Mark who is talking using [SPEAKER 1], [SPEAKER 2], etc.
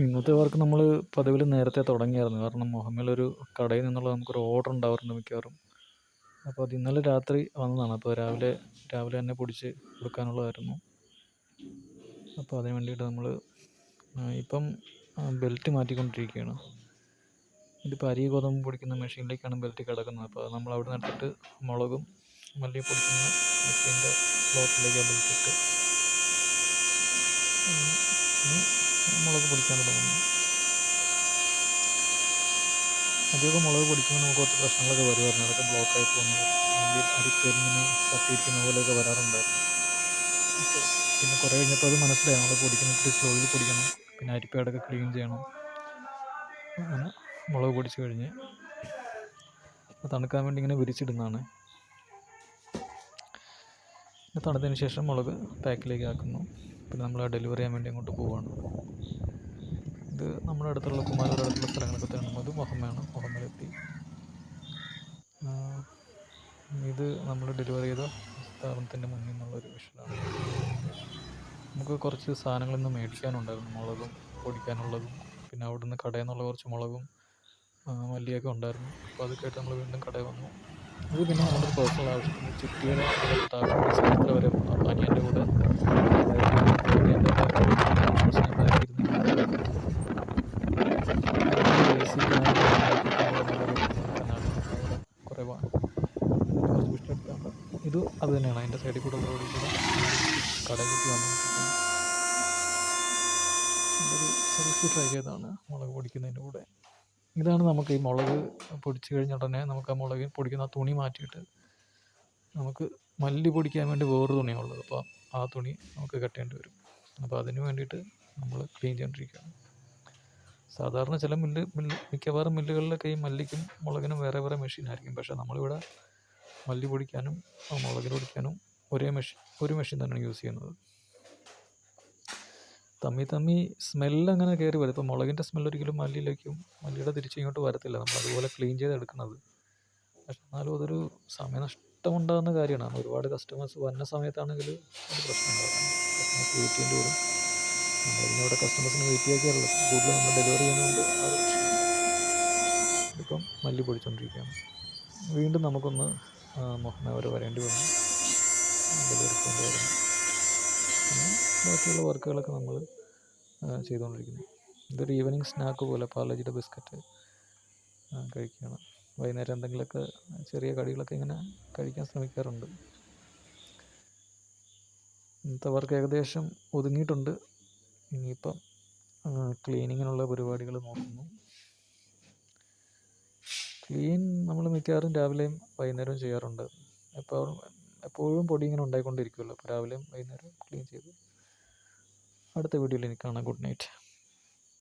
[SPEAKER 1] ഇന്നത്തെ വർക്ക് നമ്മൾ പതിവിൽ നേരത്തെ തുടങ്ങിയായിരുന്നു. കാരണം മുഹമ്മയിലൊരു കടയിൽ നിന്നുള്ള നമുക്കൊരു ഓർഡർ ഉണ്ടാവാറുണ്ട് മിക്കവാറും. അപ്പോൾ അത് ഇന്നലെ രാത്രി വന്നതാണ്. അപ്പോൾ രാവിലെ രാവിലെ തന്നെ പൊടിച്ച് കൊടുക്കാനുള്ളതായിരുന്നു. അപ്പോൾ അതിന് വേണ്ടിയിട്ട് നമ്മൾ ഇപ്പം ബെൽറ്റ് മാറ്റിക്കൊണ്ടിരിക്കുകയാണ്. ഇതിപ്പോൾ അരി ഗോതമ്പ് പൊടിക്കുന്ന മെഷീനിലേക്കാണ് ബെൽറ്റ് കിടക്കുന്നത്. അപ്പോൾ നമ്മൾ അവിടെ നിന്നിട്ട് മുളകും മല്ലിയും പൊടിക്കുന്ന മെഷീന്റെ സ്ലോട്ടിലേക്ക് ആ ബെൽറ്റ് ഇട്ട്. മുളക് പൊടിക്കാൻ തുടങ്ങുന്നു. അധികം മുളക് പൊടിക്കുമ്പോൾ നമുക്ക് കുറച്ച് പ്രശ്നങ്ങളൊക്കെ വരുമായിരുന്നു അതൊക്കെ ബ്ലോക്കായി പോകുന്നു. അടിക്കരിങ്ങനെ തട്ടിയിരിക്കുന്ന പോലെയൊക്കെ വരാറുണ്ടായിരുന്നു പിന്നെ കുറേ കഴിഞ്ഞപ്പോൾ അത് മനസ്സിലായി. നമ്മൾ പൊടിക്കുന്നിട്ട് സ്ലോയിൽ പൊടിക്കണം. പിന്നെ അരിപ്പേടൊക്കെ ക്ലീൻ ചെയ്യണം. അങ്ങനെ മുളക് പൊടിച്ച് കഴിഞ്ഞ് തണുക്കാൻ വേണ്ടി ഇങ്ങനെ വിരിച്ചിടുന്നതാണ്. തണുത്തതിന് ശേഷം മുളക് പാക്കിലേക്ക് ആക്കുന്നു. പിന്നെ നമ്മൾ ഡെലിവറി ചെയ്യാൻ വേണ്ടി അങ്ങോട്ട് പോവുകയാണ് ഇത് നമ്മുടെ അടുത്തുള്ള കുമാരൂർ അടുത്തുള്ള സ്ഥലങ്ങളൊക്കെ തേണം അത് മുഹമ്മയാണ്. മുഹമ്മയിലെത്തി ഇത് നമ്മൾ ഡെലിവറി ചെയ്ത സ്ഥാപനത്തിന്റെ മുന്നിൽ നിന്നുള്ളൊരു വിഷയമാണ് നമുക്ക് കുറച്ച് സാധനങ്ങളിന്ന് മേടിക്കാനുണ്ടായിരുന്നു. മുളകും പൊടിക്കാനുള്ളതും പിന്നെ അവിടെ നിന്ന് കടയിൽ നിന്നുള്ള കുറച്ച് മുളകും മല്ലിയൊക്കെ ഉണ്ടായിരുന്നു. അപ്പോൾ അത് കേട്ട് നമ്മൾ വീണ്ടും കടയിൽ വന്നു. ഇത് പിന്നെ നമ്മുടെ പേഴ്സണൽ ആവശ്യത്തിന് ചുറ്റിയുടെ വരെ അനിയന്റെ കൂടെ ഇത് അത് തന്നെയാണ്. അതിന്റെ സൈഡിൽ കൂടെ റോഡിൽ കൂടെ കടയിലേക്ക് വന്നു ഒരു സെൽഫി ട്രൈ മുളക് പൊടിക്കുന്നതിന്റെ കൂടെ. ഇതാണ് നമുക്ക് ഈ മുളക് പൊടിച്ച് കഴിഞ്ഞ ഉടനെ നമുക്ക് ആ മുളക് പൊടിക്കുന്ന ആ തുണി മാറ്റിയിട്ട് നമുക്ക് മല്ലി പൊടിക്കാൻ വേണ്ടി വേറൊരു തുണിയാണ് ഉള്ളത്. അപ്പോൾ ആ തുണി നമുക്ക് കെട്ടേണ്ടി വരും. അപ്പോൾ അതിന് വേണ്ടിയിട്ട് നമ്മൾ ക്ലീൻ ചെയ്തുകൊണ്ടിരിക്കുകയാണ് സാധാരണ ചില മില്ല് മില്ല് മിക്കവാറും മില്ലുകളിലൊക്കെ ഈ മല്ലിക്കും മുളകിനും വേറെ വേറെ മെഷീൻ ആയിരിക്കും. പക്ഷേ നമ്മളിവിടെ മല്ലി പൊടിക്കാനും മുളകിന് പൊടിക്കാനും ഒരേ മെഷീൻ ഒരു മെഷീൻ തന്നെയാണ് യൂസ് ചെയ്യുന്നത്. തമ്മി തമ്മി സ്മെല്ല് അങ്ങനെ കയറി വരും. ഇപ്പോൾ മുളകിന്റെ സ്മെല്ല് ഒരിക്കലും മല്ലിയിലേക്കും മല്ലിയുടെ തിരിച്ച് ഇങ്ങോട്ട് വരത്തില്ല. നമ്മൾ അതുപോലെ ക്ലീൻ ചെയ്ത് എടുക്കുന്നത്. പക്ഷെ എന്നാലും അതൊരു സമയനഷ്ടമുണ്ടാകുന്ന കാര്യമാണ്. ഒരുപാട് കസ്റ്റമേഴ്സ് വന്ന സമയത്താണെങ്കിൽ ഒരു പ്രശ്നം ഉണ്ടാകും കസ്റ്റമേഴ്സ് വെയിറ്റ് ചെയ്യേണ്ടി വരും. കസ്റ്റമേഴ്സിന് വെയിറ്റ് ചെയ്യാറുള്ളത് കൂടുതൽ നമ്മൾ ഡെലിവറി ചെയ്യുന്നതുകൊണ്ട് അത് ഇപ്പം മല്ലി പൊടിച്ചുകൊണ്ടിരിക്കുകയാണ് വീണ്ടും നമുക്കൊന്ന് മുഹമ്മ വരെ വരേണ്ടി വന്നു. ഡെലിവറി കൊണ്ടുവരുന്നു പിന്നെ ബാക്കിയുള്ള വർക്കുകളൊക്കെ നമ്മൾ ചെയ്തുകൊണ്ടിരിക്കുന്നു. ഇതൊരു ഈവനിങ് സ്നാക്ക് പോലെ പാലജിയുടെ ബിസ്ക്കറ്റ് കഴിക്കുകയാണ്. വൈകുന്നേരം എന്തെങ്കിലുമൊക്കെ ചെറിയ കടികളൊക്കെ ഇങ്ങനെ കഴിക്കാൻ ശ്രമിക്കാറുണ്ട്. ഇന്നത്തെ വർക്ക് ഏകദേശം ഒതുങ്ങിയിട്ടുണ്ട്. ഇനിയിപ്പം ക്ലീനിങ്ങിനുള്ള പരിപാടികൾ നോക്കുന്നു. ക്ലീൻ നമ്മൾ മിക്കവാറും രാവിലെയും വൈകുന്നേരവും ചെയ്യാറുണ്ട്. എപ്പോഴും എപ്പോഴും പൊടി ഇങ്ങനെ ഉണ്ടായിക്കൊണ്ടിരിക്കുമല്ലോ അപ്പോൾ രാവിലെയും വൈകുന്നേരവും ക്ലീൻ ചെയ്ത് അടുത്ത വീഡിയോയിൽ എനിക്ക് കാണാം. Good night.